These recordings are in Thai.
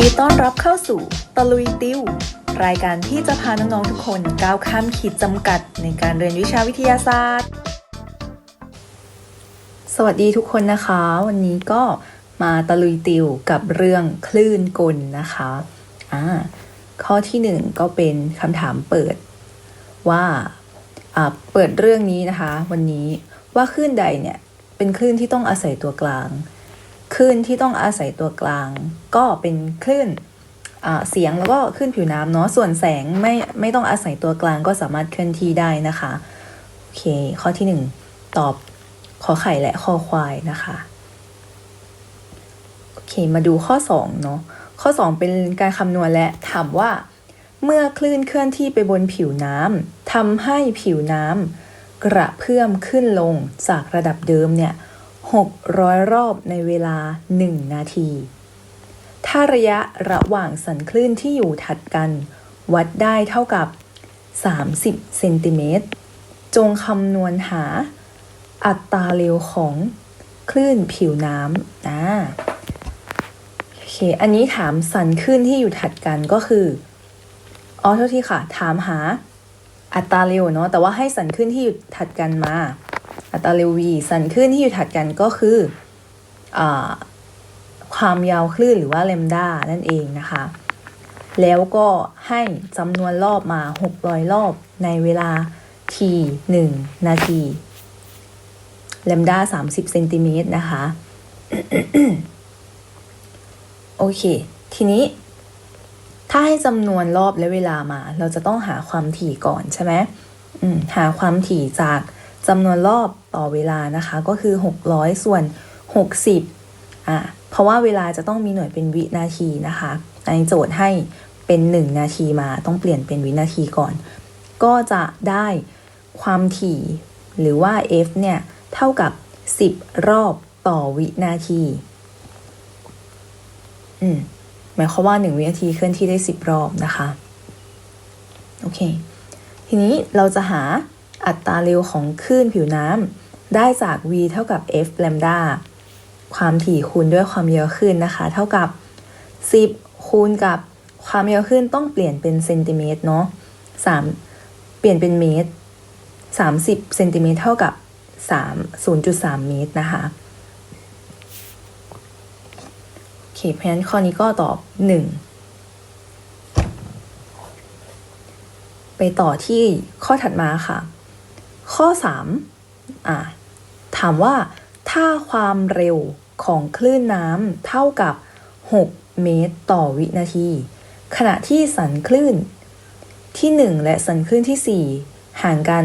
ดีต้อนรับเข้าสู่ตะลุยติวรายการที่จะพาน้องๆทุกคนก้าวข้ามขีดจำกัดในการเรียนวิชาวิทยาศาสตร์ สวัสดีทุกคนนะคะ วันนี้ก็มาตะลุยติวกับเรื่องคลื่นกลนะคะอ่าข้อที่หนึ่งก็เป็นคำถามเปิดว่าอ่าเปิดเรื่องนี้นะคะ วันนี้ว่าคลื่นใดเนี่ยเป็นคลื่นที่ต้องอาศัยตัวกลาง คลื่นที่ต้องอาศัยตัวกลาง ก็เป็นคลื่นเสียงแล้วก็คลื่นผิวน้ำเนาะส่วนแสงไม่ไม่ต้องอาศัยตัวกลางก็สามารถเคลื่อนที่ได้นะคะโอเค ข้อที่หนึ่งตอบขอไข่และคอควายนะคะโอเคมาดูข้อสองเนาะข้อสองเป็นการคำนวณและถามว่า เมื่อคลื่นเคลื่อนที่ไปบนผิวน้ำทำให้ผิวน้ำกระเพื่อมขึ้นลงจากระดับเดิมเนี่ย 600 รอบในเวลา 1 นาที ถ้าระยะระหว่างสันคลื่นที่อยู่ถัดกัน วัดได้เท่ากับ 30 เซนติเมตร จงคำนวณหา อัตราเร็วของคลื่นผิวน้ำนะโอเค อันนี้ถามสันคลื่นที่อยู่ถัดกันก็คืออ๋อโทษทีค่ะ ถามหาอัตราเร็วเนาะ แต่ว่าให้สันคลื่นที่อยู่ถัดกันมา อัตราเร็ว v สันคลื่นที่อยู่ถัดกันก็คืออความยาวคลื่นหรือว่าเลมดานั่นเองนะคะ แล้วก็ให้จำนวนรอบมา 600 รอบในเวลา t 1 นาทีเลมดา30เซนติเมตรนะคะ โอเค ทีนี้ ถ้าให้จำนวนรอบและเวลามา เราจะต้องหาความถี่ก่อนใช่ไหมมหาความถี่จาก จำนวนรอบต่อเวลานะคะก็คือ 600 ส่วน 60อะเพราะว่าเวลาจะต้องมีหน่วยเป็นวินาทีนะคะในโจทย์ให้เป็น 1 นาทีมาต้องเปลี่ยนเป็นวินาทีก่อน ก็จะได้ความถี่หรือว่า f เนี่ยเท่ากับ 10 รอบต่อวินาที อืมหมายความว่า 1 วินาทีเคลื่อนที่ได้ 10 รอบนะคะ โอเค ทีนี้เราจะหา อัตราเร็วของคลื่นผิวน้ำได้จาก v เท่ากับ f lambda ความถี่คูณด้วยความยาวคลื่นนะคะ เท่ากับ 10 คูณกับความยาวคลื่นต้องเปลี่ยนเป็นเซนติเมตรเนาะ3เปลี่ยนเป็นเมตร 30เซนติเมตรเท่ากับ 3 0.3 เมตรนะคะโอเคเพราะฉะนั้นข้อนี้ก็ตอบ 1 ไปต่อที่ข้อถัดมาค่ะ ข้อ3อะถามว่าถ้าความเร็วของคลื่นน้ำเท่ากับ 6 เมตรต่อวินาที ขณะที่สันคลื่นที่ 1 และสันคลื่นที่ 4 ห่างกัน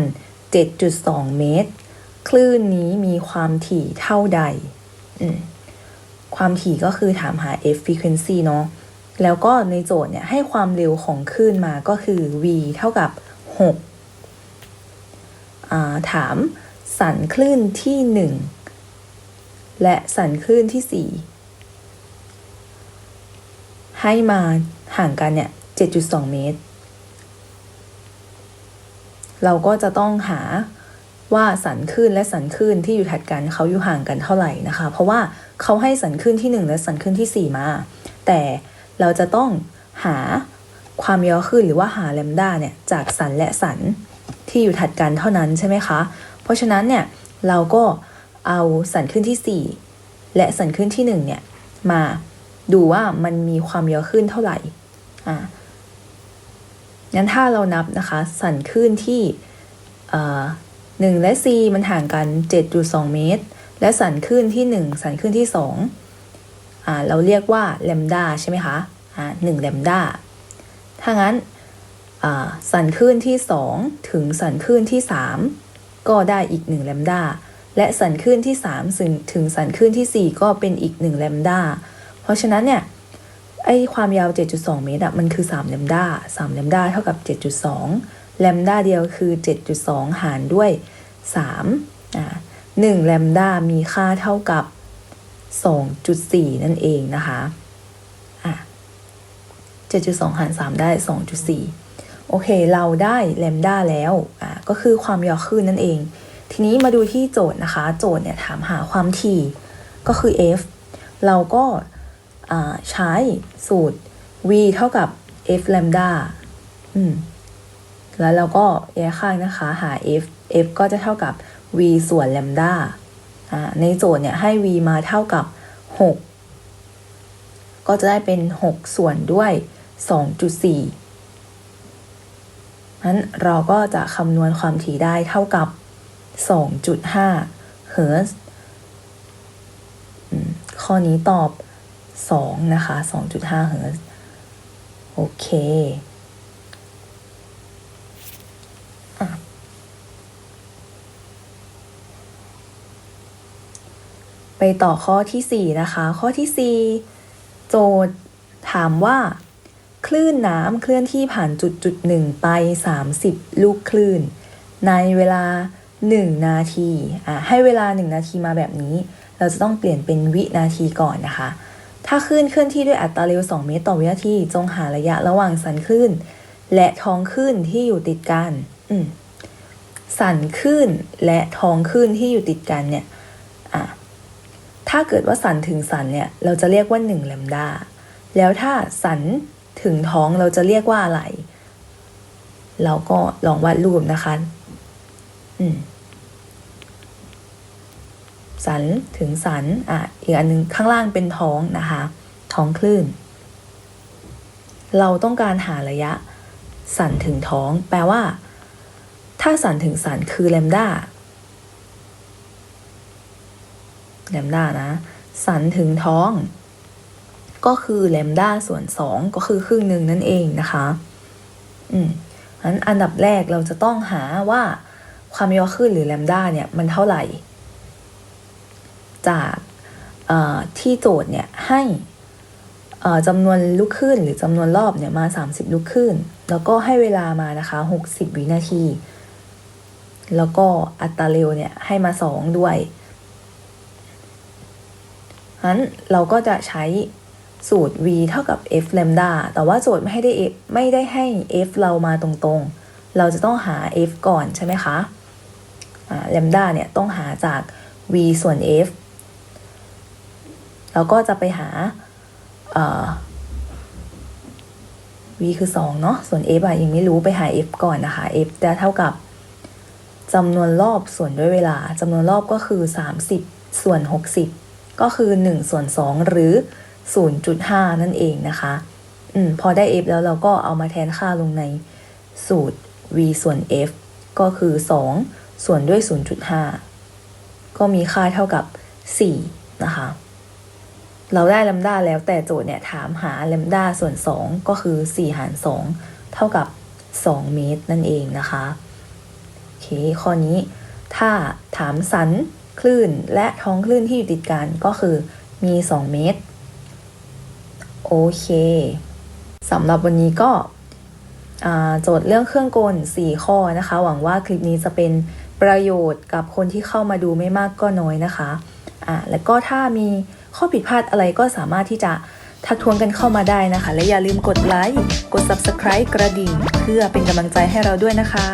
7.2 เมตร คลื่นนี้มีความถี่เท่าใด ความถี่ก็คือถามหา f frequency เนาะ แล้วก็ในโจทย์เนี่ยให้ความเร็วของคลื่นมาก็คือ v เท่ากับ 6 ถามสันคลื่นที่ 1 และสันคลื่นที่ 4 ให้มาห่างกันเนี่ย 7.2 เมตร เราก็จะต้องหาว่าสันคลื่นและสันคลื่นที่อยู่ถัดกันเขาอยู่ห่างกันเท่าไหร่นะคะ เพราะว่าเขาให้สันคลื่นที่ 1 และสันคลื่นที่ 4 มา แต่เราจะต้องหาความยาวคลื่นหรือว่าหาแลมด้าเนี่ยจากสันและสัน ที่อยู่ถัดกันเท่านั้นใช่ไหมคะ เพราะฉะนั้นเนี่ยเราก็เอาสันคลื่นที่ 4 และสันคลื่นที่1เนี่ยมาดูว่ามันมีความยาวคลื่นเท่าไหร่อ่างั้นถ้าเรานับนะคะ สันคลื่นที่หนึ่งและ c มันห่างกัน 7.2 เมตร และสันคลื่นที่ 1 สันคลื่นที่2อ่าเราเรียกว่าแลมดาใช่ไหมคะอ่าหนึ่งแลมดาถ้างั้น สันคลื่นที่ 2 ถึงสันคลื่นที่ 3 ก็ได้อีก1แลมดาและสันคลื่นที่3ถึงถึงสันคลื่นที่ 4 ก็เป็นอีก1แลมดาเพราะฉะนั้นเนี่ยไอความยาว 7.2 เมตรอะมันคือ3แลมดา3แลมดาเท่ากับ 7.2 แลมดาเดียวคือ 7.2 หารด้วย3อ่า1แลมดามีค่าเท่ากับ 2.4 นั่นเองนะคะอะ7.2 หาร 3 ได้ 2.4 โอเค เราได้แลมด้าแล้วอะก็คือความยาวคลื่นนั่นเอง ทีนี้มาดูที่โจทย์นะคะ โจทย์เนี่ยถามหาความถี่ก็คือ f เราก็อ่าใช้สูตร v เท่ากับ f lambda อืมแล้วเราก็แยกข้างนะคะหา f f ก็จะเท่ากับ v ส่วน lambda อ่าในโจทย์เนี่ยให้ v มาเท่ากับ 6 ก็จะได้เป็น 6 ส่วนด้วย 2.4 นั้นเราก็จะคำนวณความถี่ได้เท่ากับ 2.5เฮิร์ตซ์อืมข้อนี้ตอบ 2 นะคะ 2.5เฮิร์ตโอเคไปต่อข้อที่ 4 นะคะ ข้อที่ 4 โจทย์ถามว่า ลื่นน้ำเคลื่อนที่ผ่านจุดจุดหนึ่งไป 30 ลูกคลื่น ในเวลา 1 นาทีอะให้เวลา 1 นาทีมาแบบนี้ เราจะต้องเปลี่ยนเป็นวินาทีก่อนนะคะ ถ้าคลื่นเคลื่อนที่ด้วยอัตราเร็ว 2 เมตรต่อวินาที จงหาระยะระหว่างสันคลื่น และท้องคลื่นที่อยู่ติดกันอืมสันคลื่นและท้องคลื่นที่อยู่ติดกันเนี่ยอะถ้าเกิดว่าสันถึงสันเนี่ย เราจะเรียกว่า1แลมดา แล้วถ้าสัน ถึงท้องเราจะเรียกว่าอะไร เราก็ลองวาดรูปนะคะ อืมสันถึงสันอะอีกอันหนึงข้างล่างเป็นท้องนะคะ ท้องคลื่น เราต้องการหาระยะ สันถึงท้อง แปลว่า ถ้าสันถึงสันคือแลมด้าแลมด้านะ สันถึงท้อง ก็คือแลมด้าส่วน 2 ก็คือครึ่งหนึ่งนั่นเองนะคะ อืมงั้นอันดับแรกเราจะต้องหาว่าความยาวคลื่นหรือแลมด้าเนี่ยมันเท่าไหร่ จากที่โจทย์เนี่ยให้จำนวนลูกคลื่นหรือจำนวนรอบเนี่ยมา 30 ลูกคลื่น แล้วก็ให้เวลามานะคะ 60 วินาที แล้วก็อัตราเร็วเนี่ยให้มา 2 ด้วยงั้นเราก็จะใช้ สูตร v เท่ากับ f lambda แต่ว่าโจทย์ไม่ให้ได้ f ไม่ได้ให้ f เรามาตรงๆ เราจะต้องหา f ก่อนใช่ไหมคะอ่า lambda เนี่ยต้องหาจาก v ส่วน f เราก็จะไปหา v คือ 2 เนาะ ส่วน f อะยังไม่รู้ไปหา f ก่อนนะคะ f จะเท่ากับจำนวนรอบส่วนด้วยเวลาจำนวนรอบก็คือ 30 ส่วน 60 ก็คือ 1 ส่วน 2 หรือ 0.5 นั่นเองนะคะ อืม พอได้ f แล้วเราก็เอามาแทนค่าลงในสูตร v ส่วน f ก็คือ 2 ส่วนด้วย 0.5 ก็มีค่าเท่ากับ 4 นะคะ เราได้ลัมดาแล้วแต่โจทย์เนี่ยถามหาลัมดาส่วน 2 ก็คือ 4 หาร 2 เท่ากับ 2 เมตรนั่นเองนะคะ โอเค ข้อนี้ถ้าถามสันคลื่นและท้องคลื่นที่อยู่ติดกันก็คือมี 2 เมตร โอเคสำหรับวันนี้ก็โจทย์เรื่องเครื่องกล 4 ข้อนะคะ หวังว่าคลิปนี้จะเป็นประโยชน์กับคนที่เข้ามาดูไม่มากก็น้อยนะคะอ่าแล้วก็ถ้ามีข้อผิดพลาดอะไรก็สามารถที่จะทักท้วงกันเข้ามาได้นะคะ และอย่าลืมกดไลค์ กด Subscribe กระดิ่ง เพื่อเป็นกำลังใจให้เราด้วยนะคะ